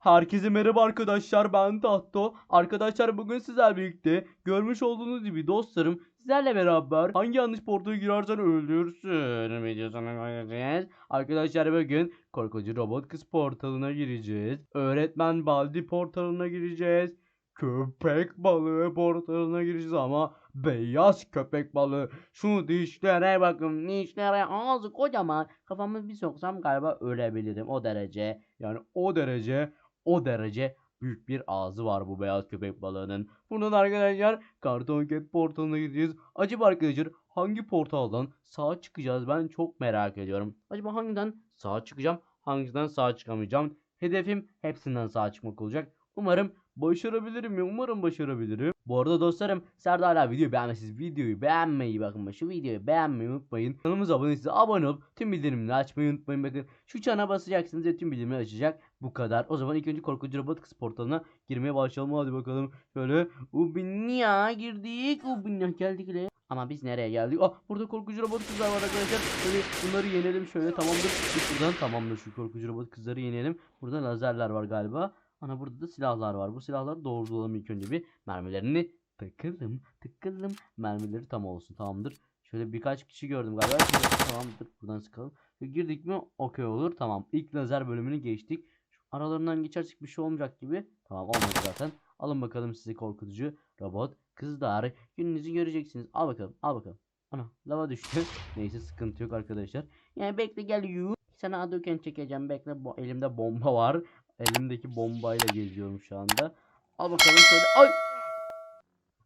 Herkese merhaba arkadaşlar ben Tahto. Arkadaşlar bugün sizlerle birlikte görmüş olduğunuz gibi dostlarım sizlerle beraber hangi yanlış portaya girersen öldürsün videosuna gireceğiz. Arkadaşlar bugün korkucu robot kız portalına gireceğiz. Öğretmen baldi portalına gireceğiz. Köpek balığı portalına gireceğiz ama beyaz köpek balığı. Şu dişlere bakın dişlere ağzı kocaman. Kafamı bir soksam galiba ölebilirim o derece. Yani o derece o derece büyük bir ağzı var bu beyaz köpek balığının. Buradan arkadaşlar Karton Cat portalına gideceğiz. Acaba arkadaşlar hangi portaldan sağa çıkacağız ben çok merak ediyorum. Acaba hangiden sağa çıkacağım hangisinden sağa çıkamayacağım. Hedefim hepsinden sağa çıkmak olacak. Umarım başarabilirim ya. Umarım başarabilirim. Bu arada dostlarım Serdar hala videoyu beğenmezseniz videoyu beğenmeyi bakın bak şu videoyu beğenmeyi unutmayın. Kanalımıza abone değilseniz abone olup tüm bildirimleri açmayı unutmayın bakın. Şu çana basacaksınız ve tüm bildirimleri açacak. Bu kadar. O zaman ilk önce korkucu robot kız portalına girmeye başlayalım. Hadi bakalım. Şöyle Ubinya girdik. Ubinya geldik ile. Ama biz nereye geldik? Ah burada korkucu robot kızlar var arkadaşlar. Şöyle bunları yenelim şöyle tamamdır. Biz buradan tamamdır şu korkucu robot kızları yenelim. Burada lazerler var galiba. Ana burada da silahlar var. Bu silahları doğrulayalım ilk önce bir. Mermilerini tıkalım tıkalım. Mermileri tam olsun tamamdır. Şöyle birkaç kişi gördüm galiba. Şimdi tamamdır buradan sıkalım. Şöyle girdik mi okey olur. Tamam ilk lazer bölümünü geçtik. Şu aralarından geçersek bir şey olmayacak gibi. Tamam olmadı zaten. Alın bakalım sizi korkutucu robot kızlar. Gününüzü göreceksiniz. Al bakalım al bakalım. Ana lava düştü. Neyse sıkıntı yok arkadaşlar. Yani bekle gel yu. Sana adıken çekeceğim bekle. Bu, elimde bomba var. Elimdeki bombayla geziyorum şu anda. Al bakalım şöyle. Ay!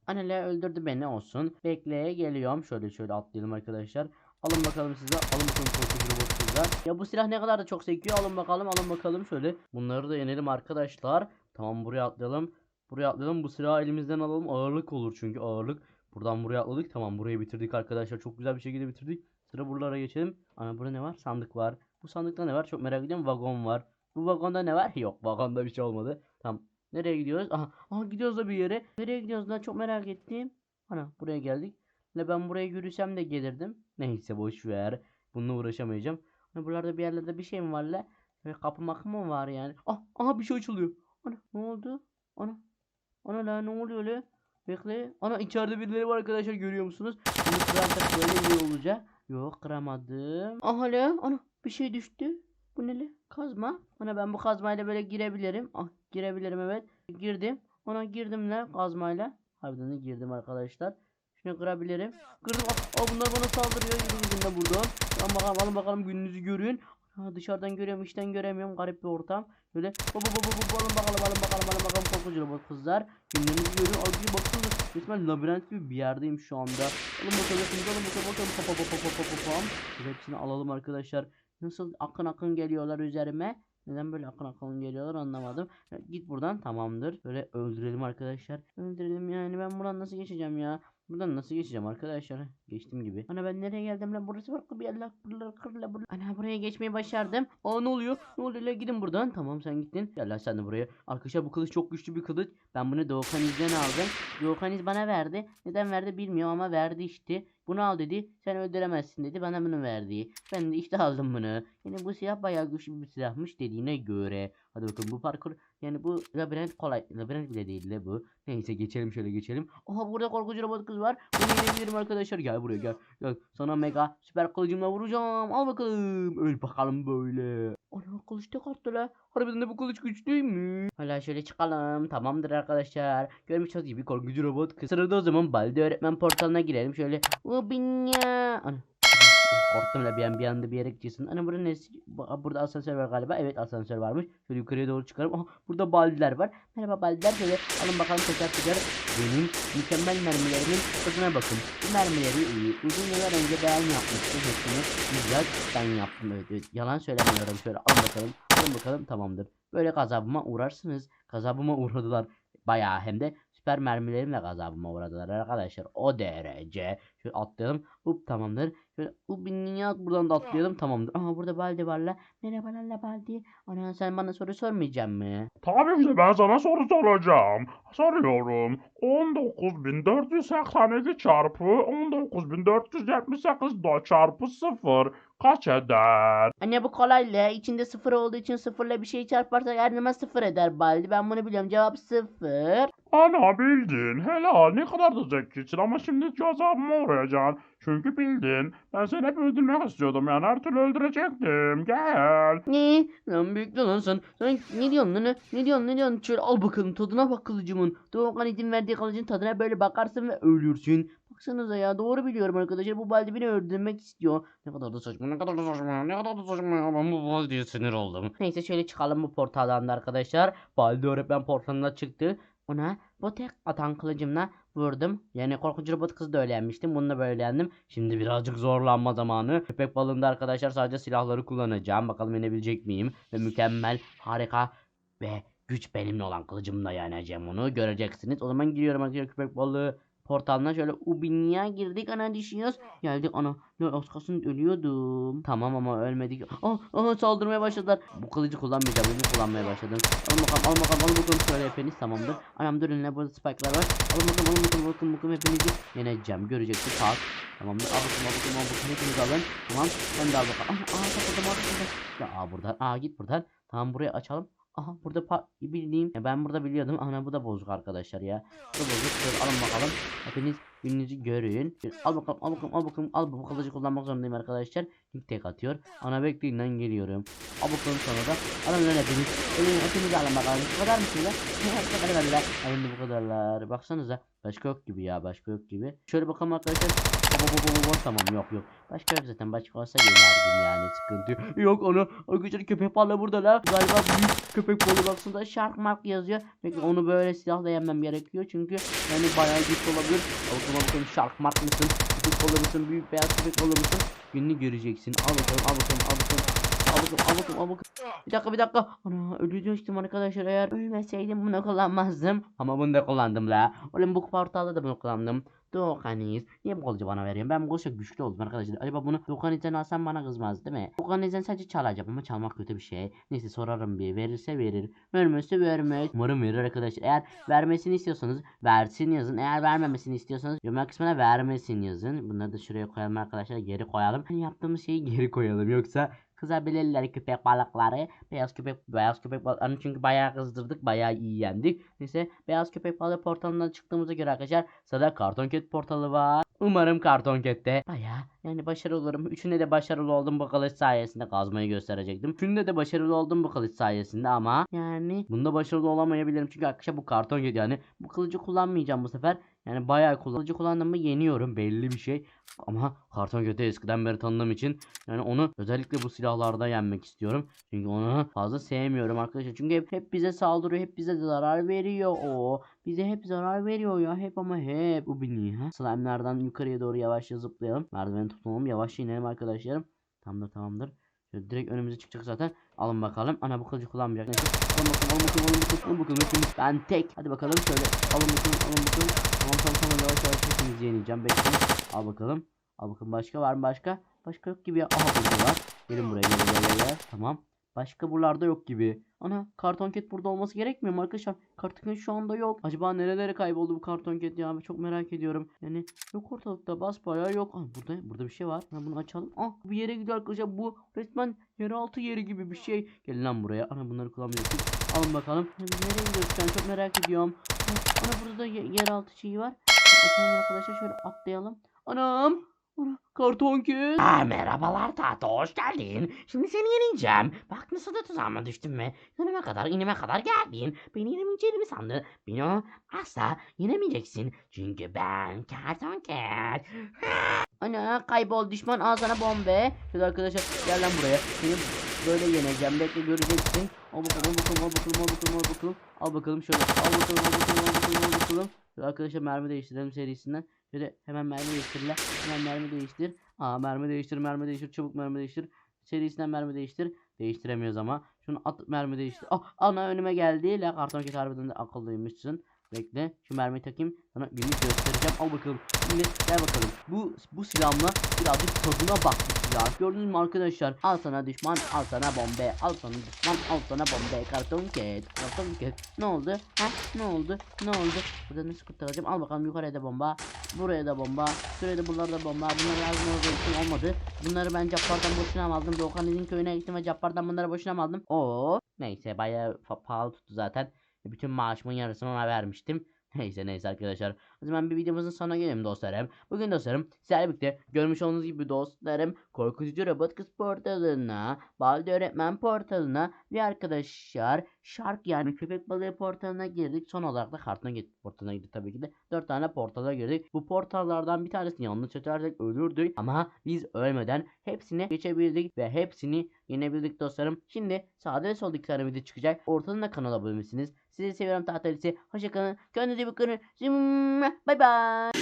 Anneler öldürdü beni olsun. Bekleye geliyorum. Şöyle şöyle atlayalım arkadaşlar. Alın bakalım size. Alın bakalım robot kızlar. Ya bu silah ne kadar da çok sekiyor. Alın bakalım alın bakalım şöyle. Bunları da yenelim arkadaşlar. Tamam buraya atlayalım. Buraya atlayalım. Bu silahı elimizden alalım. Ağırlık olur çünkü ağırlık. Buradan buraya atladık. Tamam burayı bitirdik arkadaşlar. Çok güzel bir şekilde bitirdik. Sıra buralara geçelim. Ana burada ne var? Sandık var. Bu sandıkta ne var? Çok merak ediyorum. Vagon var. Bu vagonda ne var? Yok vagonda bir şey olmadı. Tamam. Nereye gidiyoruz? Aha, aha gidiyoruz da bir yere. Nereye gidiyoruz lan? Çok merak ettim. Ana buraya geldik. Ne ben buraya yürüsem de gelirdim. Neyse boş ver. Bununla uğraşamayacağım. Hani buralarda bir yerlerde bir şey mi var la? Böyle kapı makı mı var yani? Ah, aha bir şey açılıyor. Ana ne oldu? Ana. Ana la ne oluyor la? Bekle. Ana içeride birileri var arkadaşlar görüyor musunuz? Bunu kırarsak böyle iyi olacak. Yok kıramadım. Aha la. Ana bir şey düştü. Bu ne la? Kazma. Ana ben bu kazmayla böyle girebilirim. Ah girebilirim evet. Girdim. Ona girdim la kazmayla. Harbiden de girdim arkadaşlar. Şunu kırabilirim. Kırdım. Ah, ah, bunlar bana saldırıyor. Gidin de buradan. Alın bakalım, alın bakalım gününüzü görün. Ha, dışarıdan görüyorum, içten göremiyorum. Garip bir ortam. Böyle baba baba baba alın bakalım, alın bakalım, alın bakalım korkucu robot kızlar. Günlerinizi görün. Abi baksanıza resmen labirent gibi bir yerdeyim şu anda. Alın bakalım, alın bakalım, bakalım. Papa papa papa papa pam. Şöyle hepsini alalım arkadaşlar. Nasıl akın akın geliyorlar üzerime. Neden böyle akın akın geliyorlar anlamadım. Ya, git buradan tamamdır. Böyle öldürelim arkadaşlar. Öldürelim yani ben buradan nasıl geçeceğim ya? Buradan nasıl geçeceğim arkadaşlar? Geçtim gibi. Ana ben nereye geldim lan? Burası farklı bir yer lan. Buralar kırla buralar. Ana buraya geçmeyi başardım. Aa ne oluyor? Ne oluyor lan? Gidin buradan. Tamam sen gittin. Gel lan sen de buraya. Arkadaşlar bu kılıç çok güçlü bir kılıç. Ben bunu Doğukan İz'den aldım. Doğukan İz bana verdi. Neden verdi bilmiyorum ama verdi işte. Bunu al dedi. Sen öldüremezsin dedi. Bana bunu verdi. Ben de işte aldım bunu. Yani bu silah bayağı güçlü bir silahmış dediğine göre. Hadi bakalım bu parkur yani bu labirent kolay. Labirent bile değil de bu. Neyse geçelim şöyle geçelim. Aha burada korkucu robot kız var. Bunu yenebilirim arkadaşlar. Gel buraya gel. Gel sana mega süper kılıcımla vuracağım. Al bakalım. Öl bakalım böyle. Ana kılıç tek attı la. Harbiden de bu kılıç güçlüymüş. Hala şöyle çıkalım. Tamamdır arkadaşlar. Görmüş olduğunuz gibi korkucu robot kız. Sırada o zaman Baldi öğretmen portalına girelim. Şöyle. Ubinya. Ana. Korktum la bir an bir anda bir yere gideceksin. Ana burada ne? Bu- Burada asansör var galiba. Evet asansör varmış. Şöyle yukarıya doğru çıkarım. Aha burada baldiler var. Merhaba baldiler. Şöyle alın bakalım teker teker. Benim mükemmel mermilerimin tadına bakın. Bu mermileri iyi. Uzun yıllar önce ben yapmıştım. Hepsini bizzat ben yaptım. Evet, evet. Yalan söylemiyorum. Şöyle alın bakalım. Alın bakalım tamamdır. Böyle gazabıma uğrarsınız. Gazabıma uğradılar. Bayağı hem de süper mermilerimle gazabıma uğradılar arkadaşlar. O derece. Şöyle atlayalım. Hop tamamdır. Şöyle hop ya buradan da atlayalım tamamdır. Aha burada Baldi var la. Merhaba la Baldi. Ana sen bana soru sormayacak mı? Tabii ki ben sana soru soracağım. Soruyorum. 19482 çarpı 19478 da çarpı 0 kaç eder? Anne bu kolayla içinde sıfır olduğu için sıfırla bir şey çarparsak her zaman sıfır eder Baldi. Ben bunu biliyorum. Cevap sıfır. Ana bildin. Helal. Ne kadar da zekisin ama şimdi cezabıma uğrayacaksın. Çünkü bildin. Ben seni hep öldürmek istiyordum yani her türlü öldürecektim. Gel. Ne? Lan büyük lan sen. Sen ne diyorsun lan? Ne diyorsun ne diyorsun? Şöyle al bakalım tadına bak kılıcımın. Doğukan izin verdiği kılıcın tadına böyle bakarsın ve ölürsün. Baksanıza ya doğru biliyorum arkadaşlar. Bu Baldi beni öldürmek istiyor. Ne kadar da saçma ne kadar da saçma ne kadar da saçma ya. Ben bu Baldi'ye sinir oldum. Neyse şöyle çıkalım bu portaldan da arkadaşlar. Baldi öğretmen portalına çıktı. Ona bu tek atan kılıcımla vurdum. Yani korkunç robot kızı da öyle yenmiştim. Bunu da böyle yendim. Şimdi birazcık zorlanma zamanı. Köpek balığında arkadaşlar sadece silahları kullanacağım. Bakalım yenebilecek miyim? Ve mükemmel, harika ve güç benimle olan kılıcımla yeneceğim onu. Göreceksiniz. O zaman giriyorum arkadaşlar köpek balığı portalına şöyle Ubinia girdik ana düşüyoruz. Geldik ana. Ne az kalsın ölüyordum. Tamam ama ölmedik. Ah, ah saldırmaya başladılar. Bu kılıcı kullanmayacağım. Bunu kullanmaya başladım. Alın bakalım alın bakalım alın bakalım şöyle hepiniz tamamdır. Anam durun ne burada spike'lar var. Alın bakalım alın bakalım bakın bakın hepinizi yeneceğim. Göreceksiniz. Kalk. Tamamdır. Al bakalım al bakalım al bakalım hepiniz alın. Tamam. Ben de al bakalım. Ah, ah takıldım ah takıldım. Aa buradan. Aa git buradan. Tamam buraya açalım. Aha burada pa bildiğim ya ben burada biliyordum. Ana bu da bozuk arkadaşlar ya. Bu bozuk. Alın bakalım. Hepiniz gününüzü görün. Al bakalım al bakalım al bakalım al bu kılıcı kullanmak zorundayım arkadaşlar. İlk tek atıyor. Ana bekleyin lan geliyorum. Al bakalım sonra da. Alın lan hepiniz. Ölün hepiniz alın bakalım. Bu kadar mısınız? Bu kadar verdiler. Alın bu kadarlar. Baksanıza. Başka yok gibi ya başka yok gibi. Şöyle bakalım arkadaşlar. Baba baba baba tamam yok yok. Başka yok zaten başka olsa yenerdim yani sıkıntı yok. Onu arkadaşlar köpek balığı burada la. Galiba büyük köpek balığı baksana shark mark yazıyor. Peki onu böyle silahla yenmem gerekiyor çünkü yani bayağı güçlü olabilir. Bakın shark mark mısın? Köpek balığı mısın? Büyük beyaz köpek balığı mısın? Gününü göreceksin. Al bakalım al bakalım al bakalım. Bakalım al bakalım. Bir dakika bir dakika. Ana ölüyordum arkadaşlar eğer ölmeseydim bunu kullanmazdım. Ama bunu da kullandım la. Oğlum bu portalda da bunu kullandım. Dokaniz. Niye bu kılıcı bana veriyorsun? Ben bu kılıçla güçlü oldum arkadaşlar. Acaba bunu Dokaniz'den alsam bana kızmaz değil mi? Dokaniz'den sadece çalacağım ama çalmak kötü bir şey. Neyse sorarım bir. Verirse verir. Vermezse vermez. Umarım verir arkadaşlar. Eğer vermesini istiyorsanız versin yazın. Eğer vermemesini istiyorsanız yorumlar kısmına vermesin yazın. Bunları da şuraya koyalım arkadaşlar. Geri koyalım. Hani yaptığımız şeyi geri koyalım. Yoksa kızabilirler köpek balıkları. Beyaz köpek beyaz köpek balıklarını çünkü bayağı kızdırdık. Bayağı iyi yendik. Neyse beyaz köpek balığı portalından çıktığımıza göre arkadaşlar sırada karton ket portalı var. Umarım karton kette bayağı yani başarılı olurum. Üçünde de başarılı oldum bu kılıç sayesinde kazmayı gösterecektim. Üçünde de başarılı oldum bu kılıç sayesinde ama yani bunda başarılı olamayabilirim çünkü arkadaşlar bu karton ket yani bu kılıcı kullanmayacağım bu sefer. Yani bayağı kullanıcı kullandığımı yeniyorum belli bir şey. Ama karton kötü eskiden beri tanıdığım için yani onu özellikle bu silahlarda yenmek istiyorum. Çünkü onu fazla sevmiyorum arkadaşlar. Çünkü hep, hep bize saldırıyor. Hep bize zarar veriyor o. Bize hep zarar veriyor ya. Hep ama hep. Bu beni ha. Slime'lardan yukarıya doğru yavaşça zıplayalım. Merdiveni tutalım. Yavaşça inelim arkadaşlarım. Tamamdır tamamdır. Şöyle direkt önümüze çıkacak zaten. Alın bakalım. Ana bu kılıcı kullanmayacak. Neyse. Alın bakalım alın bakalım alın bakalım. Alın bakalım. Hepiniz ben tek. Hadi bakalım şöyle. Alın bakalım alın bakalım. Tamam tamam tamam yavaş yavaş hepinizi yeneceğim. Bekleyin. Al bakalım. Al bakalım başka var mı başka? Başka yok gibi ya. Aha burada var. Gelin buraya gelin buraya. Tamam. Başka buralarda yok gibi. Ana karton ket burada olması gerekmiyor mu arkadaşlar? Karton ket şu anda yok. Acaba nerelere kayboldu bu karton ket ya? Çok merak ediyorum. Yani yok ortalıkta basbayağı yok. Aa, burada burada bir şey var. Ha, bunu açalım. Ah bir yere gidiyor arkadaşlar. Bu resmen yeraltı yeri gibi bir şey. Gelin lan buraya. Ana bunları kullanmıyorsun. Alın bakalım. Biz nereye gidiyoruz ben çok merak ediyorum. Ana burada da ye- yeraltı şeyi var. Açalım arkadaşlar şöyle atlayalım. Anam. Karton ket. Aa, merhabalar Tato, hoş geldin. Şimdi seni yeneceğim. Bak nasıl da tuzağıma düştün mü? Yanıma kadar, inime kadar geldin. Beni yenemeyeceğini mi sandın? Beni o asla yenemeyeceksin. Çünkü ben karton cat. Ana kaybol düşman al sana bombe. Şöyle arkadaşlar gel lan buraya. Seni böyle yeneceğim. Bekle göreceksin. Al bakalım al bakalım al bakalım al bakalım al bakalım. Al bakalım şöyle. Al bakalım al bakalım al bakalım al bakalım. Şöyle arkadaşlar mermi değiştirelim serisinden. Şöyle hemen mermi değiştirle. Hemen mermi değiştir. Aa mermi değiştir mermi değiştir. Çabuk mermi değiştir. Serisinden mermi değiştir. Değiştiremiyoruz ama. Şunu at mermi değiştir. Ah ana önüme geldi. La karton ket harbiden de akıllıymışsın. Bekle. Şu mermiyi takayım. Sana günlük göstereceğim. Al bakalım. Şimdi gel bakalım. Bu bu silahımla birazcık tadına bak bu silah. Gördünüz mü arkadaşlar? Al sana düşman. Al sana bombe. Al sana düşman. Al sana bombe. Karton ket. Karton ket. Ne oldu? Ha? Ne oldu? Ne oldu? Burada nasıl kurtaracağım? Al bakalım yukarıya da bomba. Buraya da bomba. Şuraya da bunlar da bomba. Bunlar lazım olduğu için olmadı. Bunları ben Cappar'dan boşuna mı aldım? Doğukan köyüne gittim ve Cappar'dan bunları boşuna mı aldım? Oo. Neyse bayağı pahalı tuttu zaten. Bütün maaşımın yarısını ona vermiştim. Neyse neyse arkadaşlar. O zaman bir videomuzun sonuna gelelim dostlarım. Bugün dostlarım sizlerle birlikte görmüş olduğunuz gibi dostlarım korkutucu robot kız portalına, Balde öğretmen portalına ve arkadaşlar şark yani köpek balığı portalına girdik. Son olarak da kartına portalına gittik tabii ki de. 4 tane portala girdik. Bu portallardan bir tanesini yanlış seçersek ölürdük. Ama biz ölmeden hepsini geçebildik ve hepsini yenebildik dostlarım. Şimdi sağda ve solda iki tane video çıkacak. Ortadan da kanala abone misiniz? Sizi seviyorum tahtalisi. Hoşçakalın. Kendinize bakın. Bay bay.